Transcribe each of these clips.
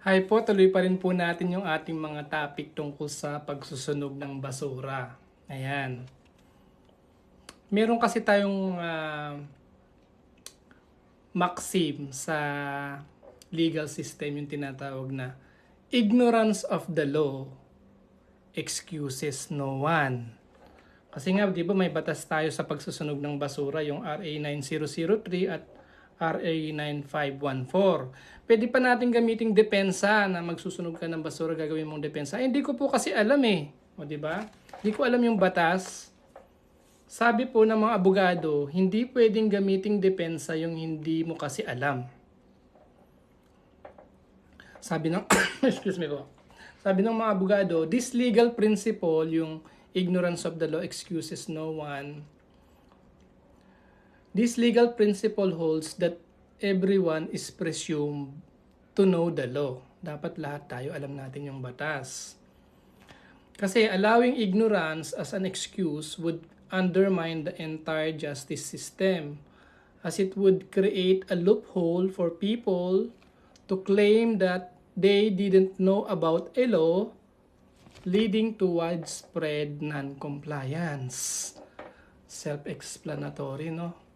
Hi po, tuloy pa rin po natin yung ating mga topic tungkol sa pagsusunog ng basura. Ayan. Meron kasi tayong ah, maxim sa legal system yung tinatawag na ignorance of the law excuses no one. Kasi nga, di ba may batas tayo sa pagsusunog ng basura, yung RA 9003 at RA 9514. Pwede pa natin gamiting depensa na magsusunog ka ng basura, gagawin mong depensa. Hindi ko po kasi alam eh. O, di ba? Hindi ko alam yung batas. Sabi po ng mga abogado, hindi pwedeng gamiting depensa yung hindi mo kasi alam. Sabi ng, excuse me po. Sabi ng mga abogado, this legal principle, yung ignorance of the law excuses no one, This legal principle holds that everyone is presumed to know the law. Dapat lahat tayo alam natin yung batas. Kasi allowing ignorance as an excuse would undermine the entire justice system as it would create a loophole for people to claim that they didn't know about a law leading to widespread non-compliance. Self-explanatory, no?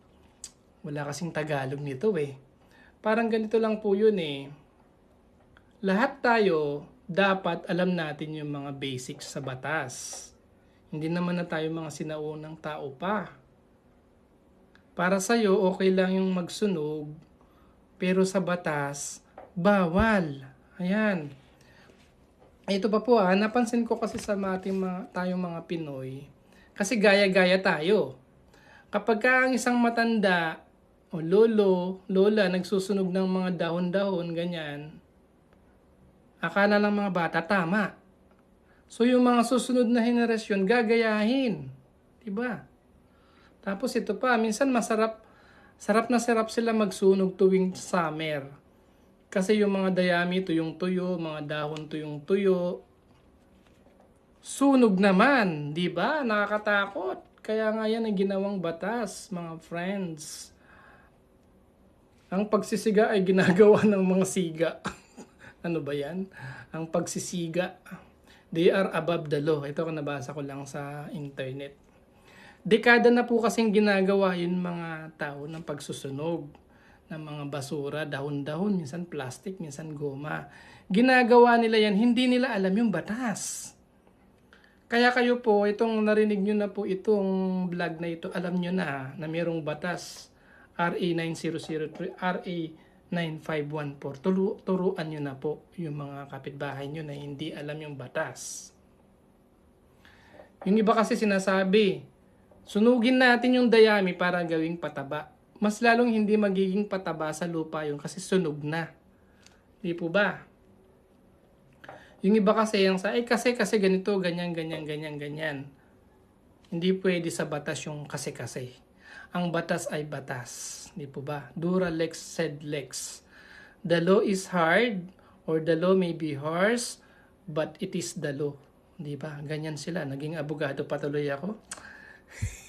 Wala kasing Tagalog nito eh. Parang ganito lang po yun eh. Lahat tayo, dapat alam natin yung mga basics sa batas. Hindi naman na tayo mga sinaunang tao pa. Para sa'yo, okay lang yung magsunog, pero sa batas, bawal. Ayan. Ito pa po ah, napansin ko kasi sa ating mga, tayong mga Pinoy, kasi gaya-gaya tayo. Kapag ka ang isang matanda o lolo, lola, nagsusunog ng mga dahon-dahon, ganyan, akala ng mga bata, tama. So yung mga susunod na henerasyon, gagayahin. Diba? Tapos ito pa, minsan masarap, sarap na sarap sila magsunog tuwing summer. Kasi yung mga dayami tuyong tuyo, mga dahon tuyong tuyo, sunog naman, di ba? Nakakatakot. Kaya nga yan ang ginawang batas, mga friends. Ang pagsisiga ay ginagawa ng mga siga. ano ba yan? Ang pagsisiga. They are above the law. Ito nabasa ko lang sa internet. Dekada na po kasing ginagawa yun mga tao ng pagsusunog ng mga basura, dahon-dahon, minsan plastic, minsan goma. Ginagawa nila yan, hindi nila alam yung batas. Kaya kayo po, itong narinig nyo na po itong vlog na ito, alam nyo na na mayroong batas RA 9003, RA 9514. Turu turuan nyo na po yung mga kapitbahay nyo na hindi alam yung batas. Yung iba kasi sinasabi, sunugin natin yung dayami para gawing pataba. Mas lalong hindi magiging pataba sa lupa yung kasi sunog na. Di po ba? Yung iba kasi yung sa, eh kasi kasi ganito, ganyan, ganyan, ganyan, ganyan. Hindi pwede sa batas yung kasi-kasi. Ang batas ay batas. Di po ba? Dura lex sed lex. The law is hard or the law may be harsh but it is the law. Di ba? Ganyan sila. Naging abogado patuloy ako.